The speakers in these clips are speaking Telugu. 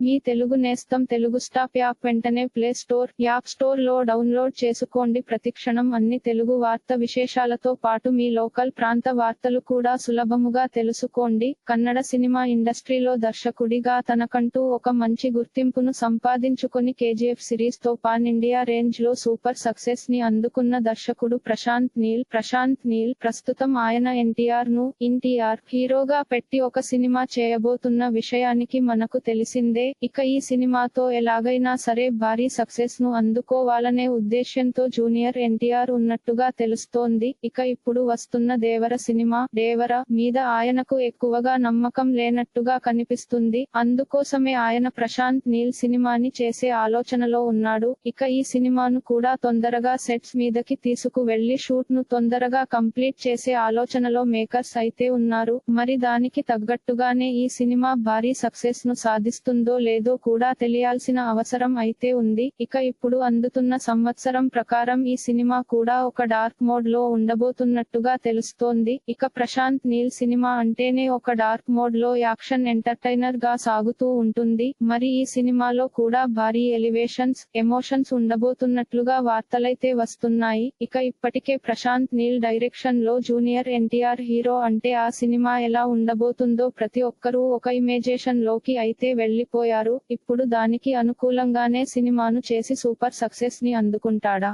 మీ తెలుగు నేస్తం తెలుగు స్టాప్ యాప్ వెంటనే ప్లే స్టోర్ యాప్ స్టోర్లో డౌన్లోడ్ చేసుకోండి. ప్రతిక్షణం అన్ని తెలుగు వార్త విశేషాలతో పాటు మీ లోకల్ ప్రాంత వార్తలు కూడా సులభముగా తెలుసుకోండి. కన్నడ సినిమా ఇండస్ట్రీలో దర్శకుడిగా తనకంటూ ఒక మంచి గుర్తింపును సంపాదించుకొని కేజీఎఫ్ సిరీస్తో పాన్ ఇండియా రేంజ్లో సూపర్ సక్సెస్ని అందుకున్న దర్శకుడు ప్రశాంత్ నీల్. ప్రశాంత్ నీల్ ప్రస్తుతం ఆయన ఎన్టీఆర్ను ఎన్టీఆర్ హీరోగా పెట్టి ఒక సినిమా చేయబోతున్న విషయానికి మనకు తెలిసిందే. ఇక ఈ సినిమాతో ఎలాగైనా సరే భారీ సక్సెస్ను అందుకోవాలనే ఉద్దేశ్యంతో జూనియర్ ఎన్టీఆర్ ఉన్నట్టుగా తెలుస్తోంది. ఇక ఇప్పుడు వస్తున్న దేవర సినిమా దేవర మీద ఆయనకు ఎక్కువగా నమ్మకం లేనట్టుగా కనిపిస్తుంది. అందుకోసమే ఆయన ప్రశాంత్ నీల్ సినిమాని చేసే ఆలోచనలో ఉన్నాడు. ఇక ఈ సినిమాను కూడా తొందరగా సెట్స్ మీదకి తీసుకు వెళ్ళి షూట్ను తొందరగా కంప్లీట్ చేసే ఆలోచనలో మేకర్స్ అయితే ఉన్నారు. మరి దానికి తగ్గట్టుగానే ఈ సినిమా భారీ సక్సెస్ను సాధిస్తుందో లేదో కూడా తెలియాల్సిన అవసరం అయితే ఉంది. ఇక ఇప్పుడు అందుతున్న సంవత్సరం ప్రకారం ఈ సినిమా కూడా ఒక డార్క్ మోడ్లో ఉండబోతున్నట్టుగా తెలుస్తోంది. ఇక ప్రశాంత్ నీల్ సినిమా అంటేనే ఒక డార్క్ మోడ్లో యాక్షన్ ఎంటర్టైనర్గా సాగుతూ ఉంటుంది. మరి ఈ సినిమాలో కూడా భారీ ఎలివేషన్స్ ఎమోషన్స్ ఉండబోతున్నట్లుగా వార్తలైతే వస్తున్నాయి. ఇక ఇప్పటికే ప్రశాంత్ నీల్ డైరెక్షన్లో జూనియర్ ఎన్టీఆర్ హీరో అంటే ఆ సినిమా ఎలా ఉండబోతుందో ప్రతి ఒక్కరూ ఒక ఇమేజేషన్లోకి అయితే వెళ్ళిపోయారు ఇప్పుడు దానికి అనుకూలంగానే సినిమాను చేసి సూపర్ సక్సెస్ని అందుకుంటాడా?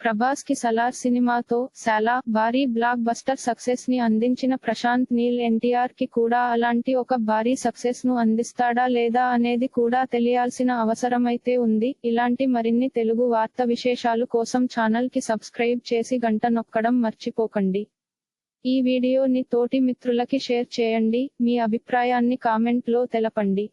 ప్రభాస్కి సలార్ సినిమాతో శాలా భారీ బ్లాక్ బస్టర్ సక్సెస్ని అందించిన ప్రశాంత్ నీల్ ఎన్టీఆర్కి కూడా అలాంటి ఒక భారీ సక్సెస్ను అందిస్తాడా లేదా అనేది కూడా తెలియాల్సిన అవసరమైతే ఉంది. ఇలాంటి మరిన్ని తెలుగు వార్త విశేషాలు కోసం ఛానల్కి సబ్స్క్రైబ్ చేసి గంట నొక్కడం మర్చిపోకండి. ఈ వీడియోని తోటి మిత్రులకి షేర్ చేయండి. మీ అభిప్రాయాన్ని కామెంట్లో తెలపండి.